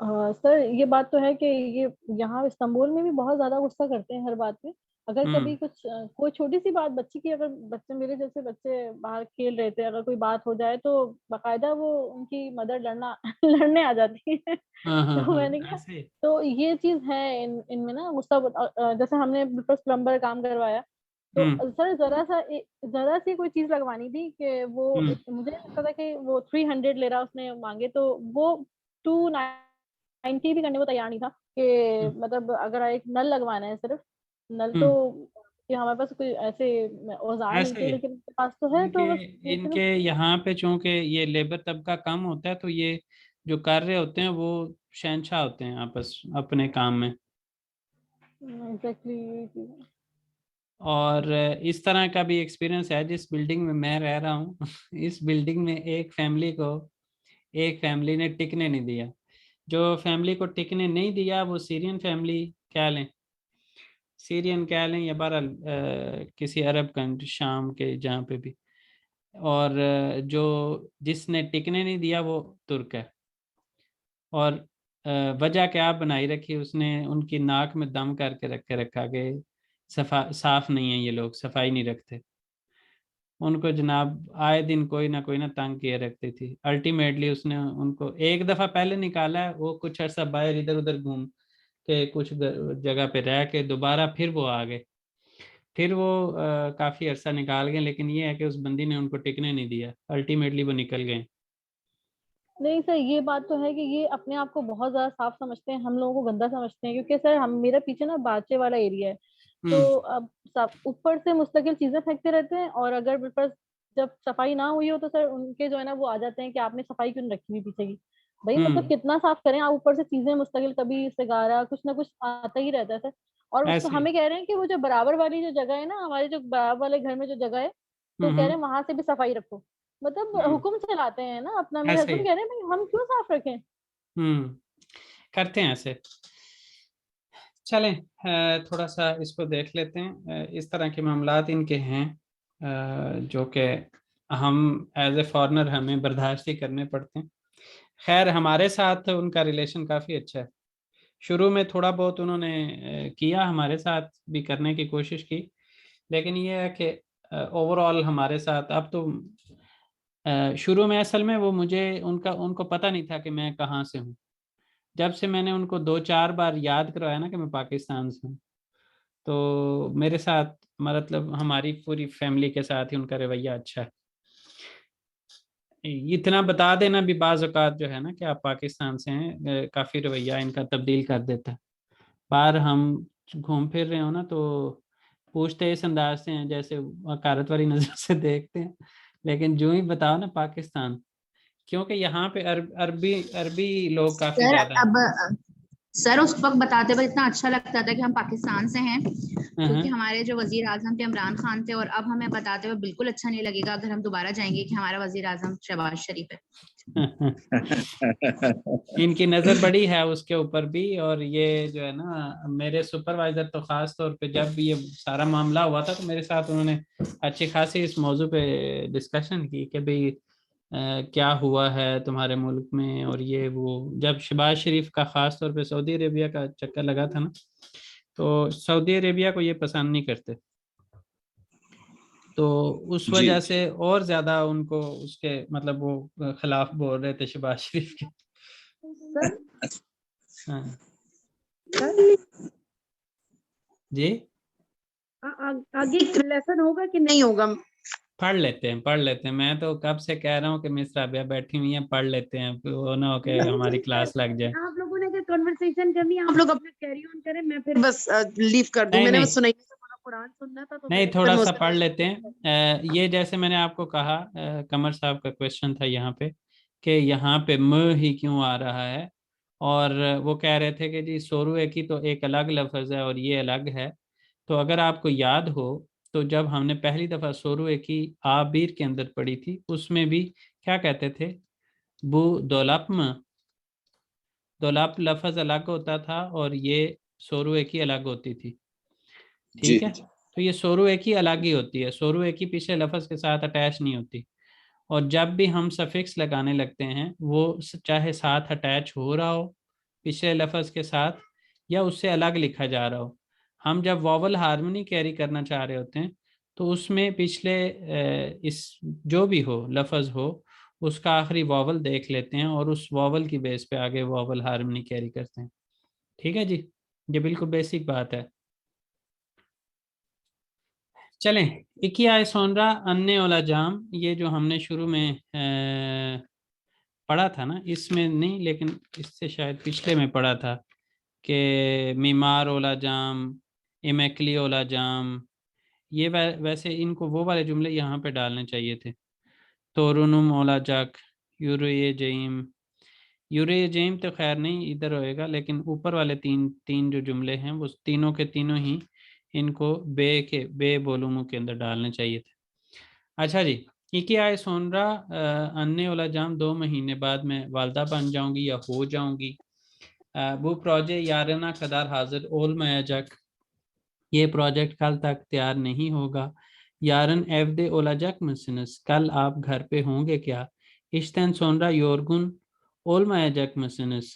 अ, sir ये बात तो है कि ये यहाँ इस्तांबुल में भी बहुत ज़्यादा गुस्सा करते हैं हर बात पे। अगर कभी हुँ। कुछ अ, कोई छोटी-सी बात बच्चे की अगर बच्चे मेरे जैसे बच्चे बाहर खेल रहे थे, अगर कोई बात हो जाए तो बाकायदा वो उनकी मदर लड़ना लड़ने आ जाती है। हाँ, हाँ, तो हाँ, मैंने कहा ऐसे तो ये चीज़ है इन इनमें ना गुस्सा अ अ, जैसे हमने बस प्लम्बर काम करवाया, तो हुँ। अ, सर ज़रा-सा ए ज़रा-सी कोई चीज़ लगवानी थी कि वो हुँ। इत मुझे लगता था कि वो 300 ले रहा है उसने माँगे तो वो 290 भी करने को तैयार नहीं था कि मतलब अगर एक नल लगवाना है सिर्फ़, नल तो कि हमारे पास कोई ऐसे औज़ार नहीं थे लेकिन पास तो है तो इनके यहाँ पे चूँकि ये लेबर तबका कम होता है तो ये जो कार्य होते हैं वो शहंशाह होते हैं आपस अपने काम में। हुँ, एग्ज़ैक्टली यही चीज़ है। और इस तरह का भी एक्सपीरियंस है जिस बिल्डिंग में मैं रह रहा हूँ इस बिल्डिंग में एक फैमिली को एक फैमिली ने टिकने नहीं दिया। जो फैमिली को टिकने नहीं दिया वो सीरियन फैमिली कह लें। सीरियन कह लें या बहरहाल किसी अरब कंट्री शाम के जहाँ पे भी और जो जिसने टिकने नहीं दिया वो तुर्क है। और वजह क्या बनाई रखी उसने उनकी नाक में दम करके रख रखा कि सफ़ा साफ़ नहीं है ये लोग, सफ़ाई नहीं रखते। उनको जनाब आए दिन कोई ना कोई ना तंग किए रखती थी। अल्टीमेटली उसने उनको एक दफ़ा पहले निकाला है, वो कुछ अरसा बाहर इधर-उधर घूम के कुछ जगह पे रह के दोबारा फिर वो आ गए। फिर वो अ, काफ़ी अरसा निकाल गए लेकिन ये है कि उस बंदी ने उनको टिकने नहीं दिया। अल्टीमेटली वो निकल गए। नहीं सर, ये बात तो है कि ये अपने आप को बहुत ज़्यादा साफ़ समझते हैं, हम लोगों को गंदा समझते हैं क्योंकि सर हम मेरा पीछे ना बाचे वाला एरिया है। तो अब ऊपर से मुस्तकिल चीज़ें फेंकते रहते हैं और अगर ऊपर जब सफ़ाई ना हुई हो तो सर उनके जो है ना वो आ जाते हैं कि आपने सफ़ाई क्यों नहीं रखी हुई पीछे की। भई मतलब हुँ। कितना साफ़ करें आप ऊपर से चीज़ें मुस्तकिल कभी सिगारा कुछ ना कुछ आता ही रहता है सर। और ही। हमें कह रहे हैं कि वो जो बराबर वाली जो जगह है ना, हमारे जो बराबर वाले घर में जो जगह है, तो कह रहे हैं वहाँ से भी सफ़ाई रखो। मतलब। हुक्म चलाते हैं ना अपना, मेरे हस्बैंड कह रहे हैं भई हम क्यों साफ़ रखें? हुँ, करते हैं ऐसे। चलें थोड़ा-सा इसको देख लेते हैं। इस तरह के मामला इनके हैं जो कि हम एज़ ए फॉरनर हमें बर्दाश्त ही करने पड़ते हैं। ख़ैर, हमारे साथ उनका रिलेशन काफ़ी अच्छा है। शुरू में थोड़ा बहुत उन्होंने किया हमारे साथ भी करने की कोशिश की। लेकिन ये है कि ओवरऑल हमारे साथ अब तो शुरू में असल में वो मुझे, उनका, उनको पता नहीं था कि मैं कहाँ से हूँ। जब से मैंने उनको 2-4 बार याद करवाया ना कि मैं पाकिस्तान से हूँ, तो मेरे साथ मतलब हमारी पूरी फैमिली के साथ ही उनका रवैया अच्छा है। इतना बता देना भी बाज़ जो है ना कि आप पाकिस्तान से हैं काफ़ी रवैया इनका तब्दील कर देता है। बाहर हम घूम फिर रहे हो ना तो पूछते इस अंदाज़ से हैं जैसे हक़ारत वाली नज़र से देखते हैं। लेकिन जो ही बताओ ना पाकिस्तान, क्योंकि यहाँ पे अरब अरबी अरबी लोग काफ़ी सर अब सर उस वक़्त बताते वक़्त इतना अच्छा लगता था कि हम पाकिस्तान से हैं, हाँ, क्योंकि हाँ। हमारे जो वज़ीर-ए-आज़म थे इमरान खान थे और अब हमें बताते हुए बिल्कुल अच्छा नहीं लगेगा अगर हम दोबारा जाएँगे कि हमारा वज़ीर-ए-आज़म शहबाज़ शरीफ है। इनकी नज़र बड़ी है उसके ऊपर भी और ये जो है ना मेरे सुपरवाइज़र तो ख़ास तौर पे जब ये सारा मामला हुआ था तो मेरे साथ उन्होंने अच्छी ख़ासी इस मौज़ू पे डिस्कशन की कि भई क्या हुआ है तुम्हारे मुल्क में और ये वो जब शहबाज़ शरीफ का ख़ास तौर पे सऊदी अरेबिया का चक्कर लगा था ना, तो सऊदी अरेबिया को ये पसंद नहीं करते। तो उस वजह से और ज़्यादा उनको उसके मतलब वो खिलाफ बोल रहे थे शहबाज़ शरीफ के। हाँ। जी? आ आग आगे लेसन होगा कि नहीं होगा? पढ़ लेते हैं, पढ़ लेते हैं। मैं तो कब से कह रहा हूँ कि मिस राबिया बैठी हुई हैं, पढ़ लेते हैं। फिर वो ना हो के हमारी क्लास लग जाए। आप लोगों ने अगर कन्वर्सेशन करनी आप लोग अपना कैरी ऑन करें, मैं फिर बस लीव कर दूँ। मैंने सुनाई कुरान सुनना था तो नहीं, थोड़ा-सा पढ़ लेते हैं। अ, ये जैसे मैंने आपको कहा अ, कमर साहब का क्वेश्चन था यहाँ पे, कि यहाँ पे म ही क्यों आ रहा है? और वो कह रहे थे कि जी सोरुए की तो एक अलग लफ़्ज़ है और ये अलग है। तो अगर आपको याद हो, तो जब हमने पहली दफ़ा सोरुए की आबिर के अंदर पढ़ी थी, उसमें भी क्या कहते थे? बु दोलाप्म दोलाप लफ़्ज़ अलग होता था और ये सोरुए की अलग होती थी। ठीक है? तो ये सोरुए की अलग ही होती है। सोरुए की पीछे लफज के साथ अटैच नहीं होती और जब भी हम सफ़िक्स लगाने लगते हैं, वो चाहे साथ अटैच हो रहा हो पिछले लफज के साथ या उससे अलग लिखा जा रहा हो हम जब वॉवल हारमोनी कैरी करना चाह रहे होते हैं तो उसमें पिछले इस जो भी हो लफज हो, उसका आखिरी वॉवल देख लेते हैं और उस वॉवल की बेस पे आगे वॉवल हारमोनी कैरी करते हैं। ठीक है जी? ये बिल्कुल बेसिक बात है। चलें। इकिया सोनरा अन्य ओला जाम, ये जो हमने शुरू में पढ़ा था ना, इसमें नहीं, लेकिन इससे शायद पिछले में पढ़ा था कि मीमार ओला जाम इमेकली ओला जाम ये वै, वैसे इनको वो वाले जुमले यहाँ पे डालने चाहिए थे। तोरुनुम ओला जक यूरे जईम यूरे जईम तो खैर नहीं इधर होएगा लेकिन ऊपर वाले तीन तीन जो जुमले हैं वो तीनों के तीनों ही इनको बे के बे बोलूमों के अंदर डालने चाहिए थे। अच्छा जी इकी आए सोनरा अन्य वाला जाम दो महीने बाद मैं वालदा बन जाऊँगी या हो जाऊँगी। वो प्रोजेक्ट यारना कदार हाजिर ओल मयाजक ये प्रोजेक्ट कल तक तैयार नहीं होगा। यारन दे ओलाजक मसनस कल आप घर पे होंगे क्या? सोनरा योरगुन ओल मयाजक मसनस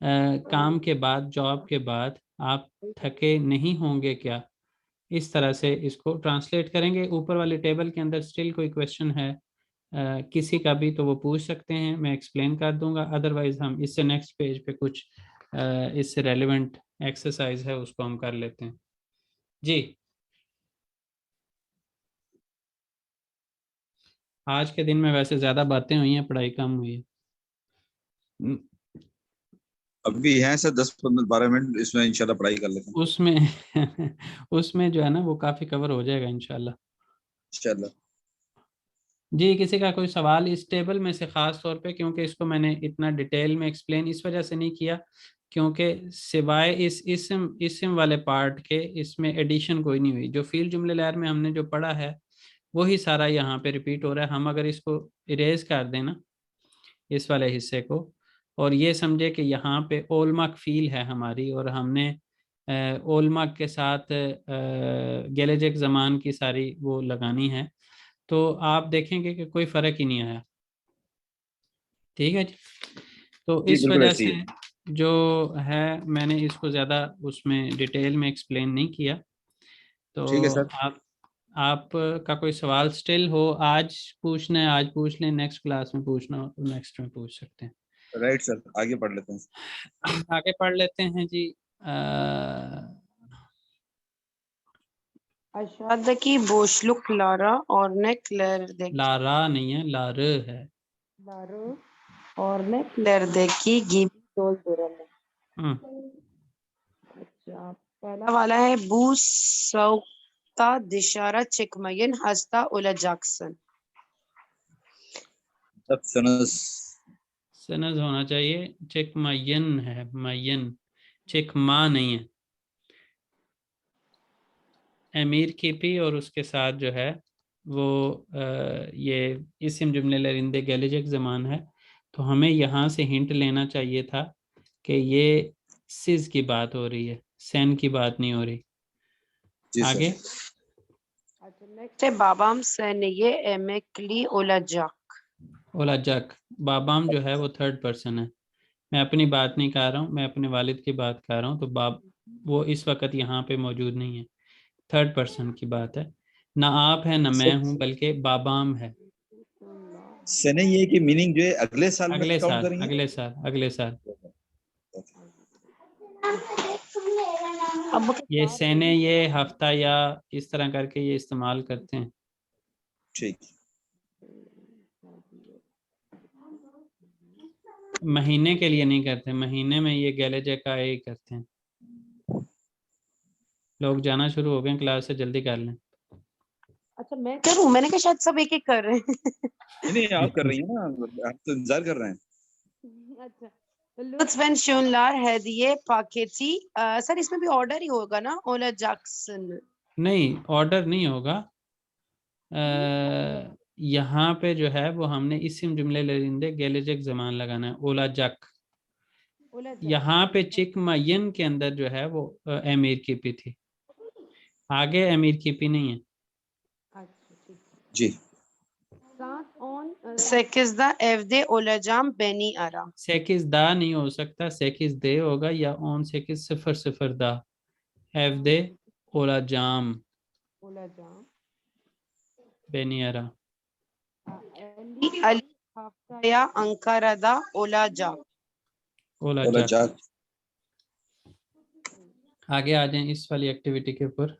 काम के बाद जॉब के बाद आप थके नहीं होंगे क्या? इस तरह से इसको ट्रांसलेट करेंगे। ऊपर वाले टेबल के अंदर स्टिल कोई क्वेश्चन है अ, किसी का भी तो वो पूछ सकते हैं मैं एक्सप्लेन कर दूँगा। अदरवाइज़ हम इससे नेक्स्ट पेज पे कुछ इससे रेलिवेंट एक्सरसाइज है उसको हम कर लेते हैं। जी। आज के दिन में वैसे ज़्यादा बातें हुई हैं पढ़ाई कम हुई है। अभी हैं सर दस पंद्रह बारह मिनट इसमें इंशाल्लाह पढ़ाई कर लेते हैं। उसमें उसमें जो है ना वो काफ़ी कवर हो जाएगा इंशाल्लाह। इंशाल्लाह। जी किसी का कोई सवाल इस टेबल में से ख़ास तौर पे क्योंकि इसको मैंने इतना डिटेल में एक्सप्लेन इस वजह से नहीं किया क्योंकि सिवाय इस इसम इसम वाले पार्ट के इसमें एडिशन कोई नहीं हुई। जो फील जुमले लहर में हमने जो पढ़ा है वही सारा यहाँ पे रिपीट हो रहा है। हम अगर इसको इरेज कर देना इस वाले हिस्से को और ये समझे कि यहाँ पे ओलमक फील है हमारी और हमने ओलमक के साथ गैलेजक ज़मान की सारी वो लगानी है तो आप देखेंगे कि कोई फ़र्क ही नहीं आया। ठीक है जी? तो इस वजह से जो है मैंने इसको ज़्यादा उसमें डिटेल में एक्सप्लेन नहीं किया तो ठीक है सर। आप आप का कोई सवाल स्टिल हो आज पूछना है आज पूछ लें नेक्स्ट क्लास में पूछना हो तो नेक्स्ट में पूछ सकते हैं राइट सर आगे पढ़ लेते हैं आगे पढ़ लेते हैं जी अ, Aşağıdaki boşluklara örneklerdeki लारा नहीं है लार है örneklerdeki gibi dolduralım. हम्म, अच्छा पहला वाला है bu soğukta dışarı çıkmayın hasta olacaksın. सब सनस। सनज होना चाहिए चेक मयन है मयन चेक मा नहीं है। अमीर की पी और उसके साथ जो है वो अ, ये इसम जुमले लरिंदे गैलिजक ज़मान है। तो हमें यहाँ से हिंट लेना चाहिए था कि ये सिज की बात हो रही है सैन की बात नहीं हो रही। आगे? अच्छा है जक बाबाम जो है वो थर्ड पर्सन है। मैं अपनी बात नहीं कर रहा हूँ मैं अपने वालिद की बात कर रहा हूँ तो बाप वो इस वक्त यहाँ पे मौजूद नहीं है। थर्ड पर्सन की बात है। ना आप है ना मैं हूँ बल्कि बाबाम है। सने ये की मीनिंग जो है अगले साल अगले काउंट साल करेंगे। अगले साल अगले साल। अब ये सेने ये हफ़्ता या इस तरह करके ये इस्तेमाल करते हैं। ठीक। महीने के लिए नहीं करते महीने में ये गैलेजे का ही करते हैं। लोग जाना शुरू हो गए क्लास से जल्दी कर लें। अच्छा मैं करूँ मैंने कहा शायद सब एक एक कर रहे हैं। नहीं नहीं आप कर रही हैं ना आप तो इंतज़ार कर रहे हैं। अच्छा Lütfen şunlar hediye paketi अ, सर इसमें भी ऑर्डर ही होगा ना ओला जैक्सन नहीं ऑर्डर नहीं होगा। यहाँ पे जो है वो हमने इसिम जुमले लरिंदे गैलेजक जमान लगाना है ओला जक ओला यहाँ पे चिक मयन के अंदर जो है वो अमीर की पी थी। आगे अमीर की पी नहीं है। जी। एवदे बेनी सेकिस दा नहीं हो सकता दे होगा या ऑन सेकिस ओला जाम। बेनी आरा। ओला जा। ओला जा। आगे आ जाए इस वाली एक्टिविटी के ऊपर।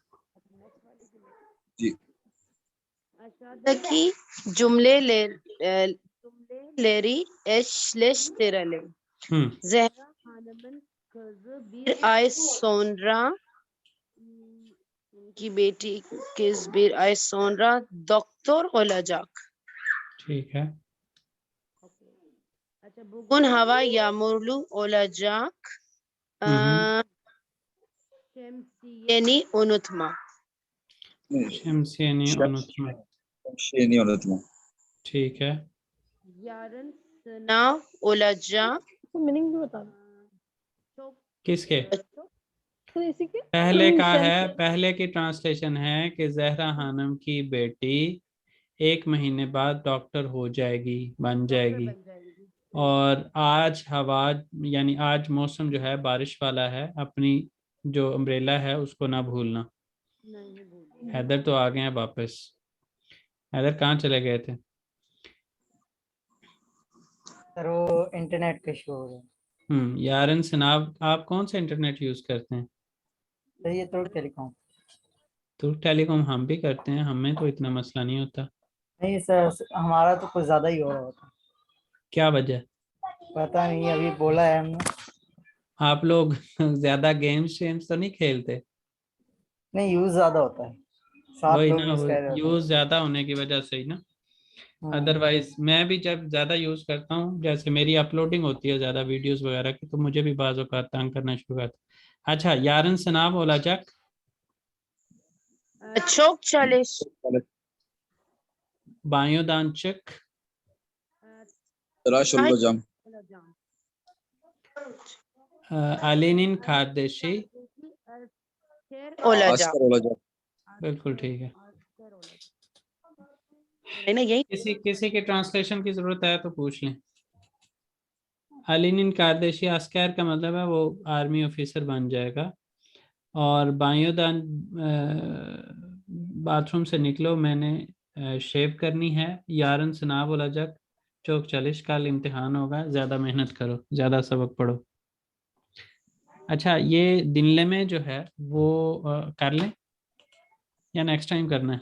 Aşağıdaki cümleler e, cümleleri eşleştirelim. हम्म Zehra Hanım'ın kızı bir ay sonra ki beti kız bir ay sonra doktor olacak. ठीक है Bugün hava yağmurlu olacak. Hı hı. Aa, Şemsiyeni unutma. शमसियानी शम- unutma नहीं unutma. ठीक है। Yarın sınav olacak. तो meaning भी बता दो। किसके? तो पहले हम्म, का है पहले की ट्रांसलेशन है कि जहरा खानम की बेटी एक महीने बाद डॉक्टर हो जाएगी बन जाएगी। और आज हवा यानी आज मौसम जो है बारिश वाला है अपनी जो अम्ब्रेला है उसको ना भूलना। नहीं हैदर तो आ गए हैं वापस। हैदर कहाँ चले गए थे? सर वो इंटरनेट का इशू हो है हम्म यारन सनाब आप कौन सा इंटरनेट यूज़ करते हैं? सर ये तो टेलीकॉम तो टेलीकॉम हम भी करते हैं हमें तो इतना मसला नहीं होता। नहीं सर हमारा तो कुछ ज़्यादा ही हो रहा होता। क्या वजह? पता नहीं अभी बोला है हमने। आप लोग ज़्यादा गेम्स वेम्स तो नहीं खेलते? नहीं यूज़ ज़्यादा होता है। वही ना यूज़ कर हैं। ज़्यादा होने की वजह से ही ना हाँ, अदरवाइज़ मैं भी जब ज़्यादा यूज़ करता हूँ जैसे मेरी अपलोडिंग होती है ज़्यादा वीडियोस वगैरह की तो मुझे भी बाज औकात तंग करना शुरू करता अच्छा यारन सनाब olacak Çok çalış. banyodan çık Tıraş. Ee, Ali'nin kardeşi Olacak. Asker olacak. बिल्कुल ठीक है। नहीं ना यही किसी किसी की ट्रांसलेशन की ज़रूरत है तो पूछ लें। अलीनिन कार्देशी अस्कर का मतलब है वो आर्मी ऑफिसर बन जाएगा और बायोदान बाथरूम से निकलो मैंने शेव करनी है यारन सना बोला जग चौक चालीस कल इम्तिहान होगा ज़्यादा मेहनत करो ज़्यादा सबक पढ़ो। अच्छा ये दिनले में जो है वो अ, कर लें? या नेक्स्ट टाइम करना है?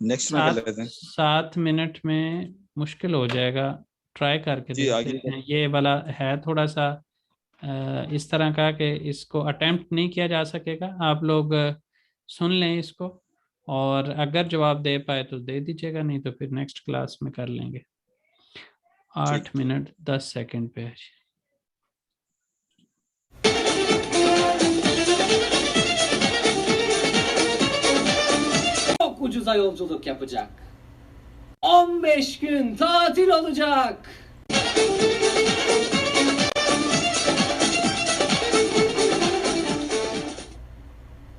नेक्स्ट में कर सात लेते हैं। सात मिनट में मुश्किल हो जाएगा। ट्राई करके जी, देखते हैं। ये वाला है थोड़ा सा इस तरह का कि इसको अटेम्प्ट नहीं किया जा सकेगा। आप लोग सुन लें इसको और अगर जवाब दे पाए तो दे दीजिएगा नहीं तो फिर नेक्स्ट क्लास में कर लेंगे। आठ मिनट दस सेकंड पे है çok ucuza yolculuk yapacak. 15 gün tatil olacak.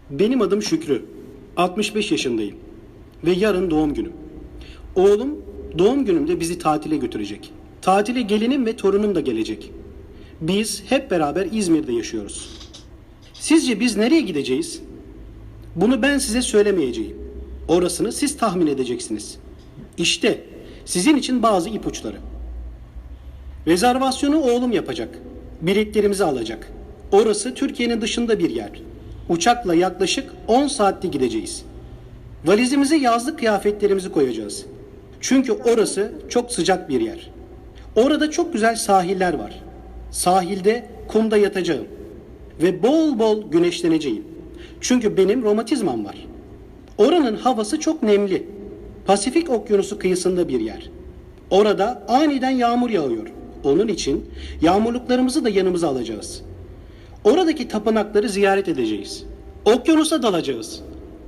Benim adım Şükrü. 65 yaşındayım. Ve yarın doğum günüm. Oğlum doğum günümde bizi tatile götürecek. Tatile gelinim ve torunum da gelecek. Biz hep beraber İzmir'de yaşıyoruz. Sizce biz nereye gideceğiz? Bunu ben size söylemeyeceğim. Orasını siz tahmin edeceksiniz. İşte sizin için bazı ipuçları. Rezervasyonu oğlum yapacak. Biletlerimizi alacak. Orası Türkiye'nin dışında bir yer. Uçakla yaklaşık 10 saatte gideceğiz. Valizimize yazlık kıyafetlerimizi koyacağız. Çünkü orası çok sıcak bir yer. Orada çok güzel sahiller var. Sahilde kumda yatacağım ve bol bol güneşleneceğim. Çünkü benim romatizmam var. Oranın havası çok nemli. Pasifik Okyanusu kıyısında bir yer. Orada aniden yağmur yağıyor. Onun için yağmurluklarımızı da yanımıza alacağız. Oradaki tapınakları ziyaret edeceğiz. Okyanusa dalacağız.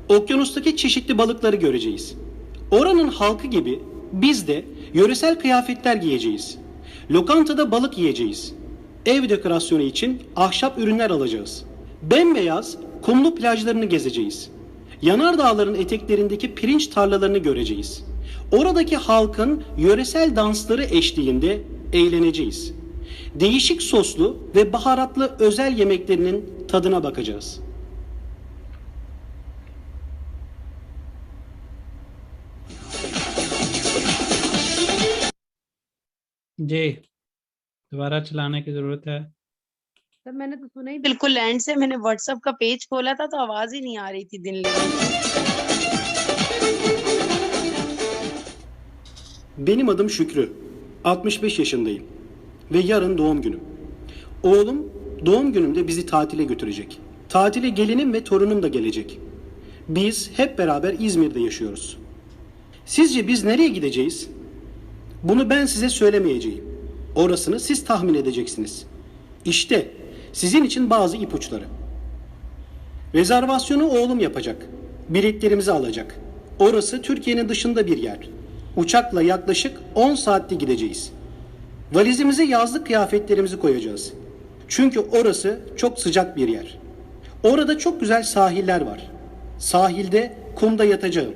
Okyanustaki çeşitli balıkları göreceğiz. Oranın halkı gibi biz de yöresel kıyafetler giyeceğiz. Lokantada balık yiyeceğiz. Ev dekorasyonu için ahşap ürünler alacağız. Bembeyaz kumlu plajlarını gezeceğiz. Yanardağların eteklerindeki pirinç tarlalarını göreceğiz. Oradaki halkın yöresel dansları eşliğinde eğleneceğiz. Değişik soslu ve baharatlı özel yemeklerinin tadına bakacağız. जी दोबारा चलाने की जरूरत है sir मैंने तो सुना ही बिल्कुल land से मैंने व्हाट्सएप का पेज खोला था तो आवाज ही नहीं आ रही थी दिन लेने Benim adım Şükrü. 65 yaşındayım. Ve yarın doğum günüm. Oğlum doğum günümde bizi tatile götürecek. Tatile gelinim ve torunum da gelecek. Biz hep beraber İzmir'de yaşıyoruz. Sizce biz nereye gideceğiz? Bunu ben size söylemeyeceğim. Orasını siz tahmin edeceksiniz. İşte sizin için bazı ipuçları. Rezervasyonu oğlum yapacak. Biletlerimizi alacak. Orası Türkiye'nin dışında bir yer. Uçakla yaklaşık 10 saatte gideceğiz. Valizimize yazlık kıyafetlerimizi koyacağız. Çünkü orası çok sıcak bir yer. Orada çok güzel sahiller var. Sahilde kumda yatacağım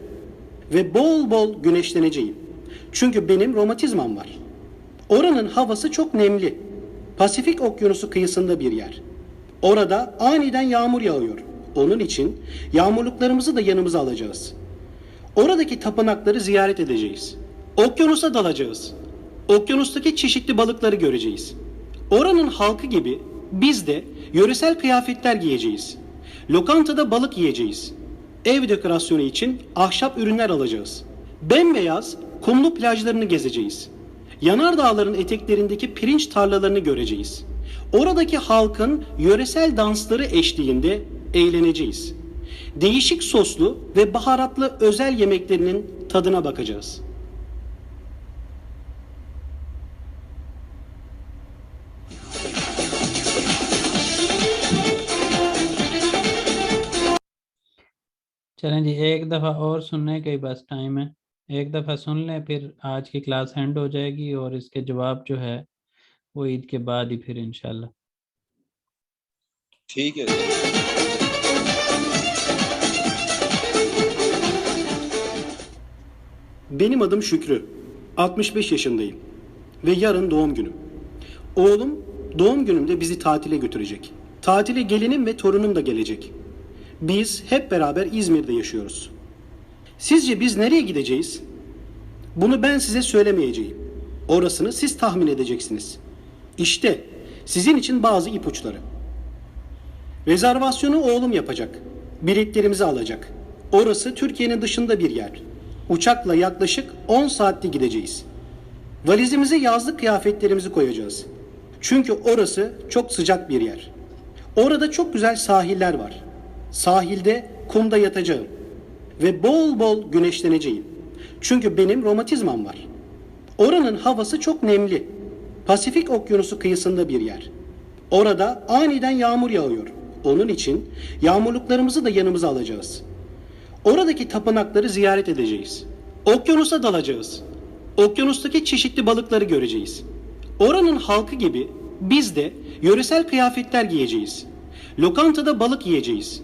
ve bol bol güneşleneceğim. Çünkü benim romatizmam var. Oranın havası çok nemli. Pasifik Okyanusu kıyısında bir yer. Orada aniden yağmur yağıyor. Onun için yağmurluklarımızı da yanımıza alacağız. Oradaki tapınakları ziyaret edeceğiz. Okyanusa dalacağız. Okyanustaki çeşitli balıkları göreceğiz. Oranın halkı gibi biz de yöresel kıyafetler giyeceğiz. Lokantada balık yiyeceğiz. Ev dekorasyonu için ahşap ürünler alacağız. Bembeyaz kumlu plajlarını gezeceğiz Yanardağların eteklerindeki pirinç tarlalarını göreceğiz. Oradaki halkın yöresel dansları eşliğinde eğleneceğiz. Değişik soslu ve baharatlı özel yemeklerinin tadına bakacağız. चलें जी एक दफ़ा और सुनने का ही बस time है एक दफ़ा सुन लें फिर आज की क्लास एंड हो जाएगी और इसके जवाब जो है वो ईद के बाद ही फिर इंशाल्लाह ठीक है Benim adım Şükrü. 65 yaşındayım. Ve yarın doğum günüm. Oğlum doğum günümde bizi tatile götürecek. Tatile gelinim ve torunum da gelecek. Biz hep beraber İzmir'de yaşıyoruz. Sizce biz nereye gideceğiz? Bunu ben size söylemeyeceğim. Orasını siz tahmin edeceksiniz. İşte sizin için bazı ipuçları. Rezervasyonu oğlum yapacak. Biletlerimizi alacak. Orası Türkiye'nin dışında bir yer. Uçakla yaklaşık 10 saatte gideceğiz. Valizimize yazlık kıyafetlerimizi koyacağız. Çünkü orası çok sıcak bir yer. Orada çok güzel sahiller var. Sahilde kumda yatacağım ve bol bol güneşleneceğim. Çünkü benim romatizmam var. Oranın havası çok nemli. Pasifik Okyanusu kıyısında bir yer. Orada aniden yağmur yağıyor. Onun için yağmurluklarımızı da yanımıza alacağız. Oradaki tapınakları ziyaret edeceğiz. Okyanusa dalacağız. Okyanustaki çeşitli balıkları göreceğiz. Oranın halkı gibi biz de yöresel kıyafetler giyeceğiz. Lokantada balık yiyeceğiz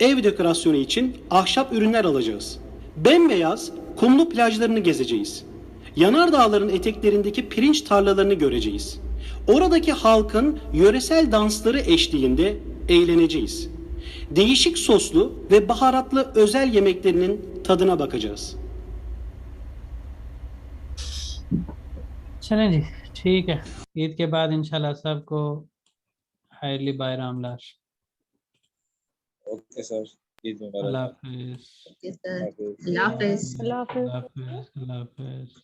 Ev dekorasyonu için ahşap ürünler alacağız. Bembeyaz kumlu plajlarını gezeceğiz. Yanardağların eteklerindeki pirinç tarlalarını göreceğiz. Oradaki halkın yöresel dansları eşliğinde eğleneceğiz. Değişik soslu ve baharatlı özel yemeklerinin tadına bakacağız. चलें जी ठीक है ईद के बाद इंशाल्लाह सबको हायरली bye Ramlal okay sir Eid मुबारक अल्लाह हाफिज हाफिज। अल्लाह हाफिज अल्लाह हाफिज अल्लाह हाफिज अल्लाह हाफिज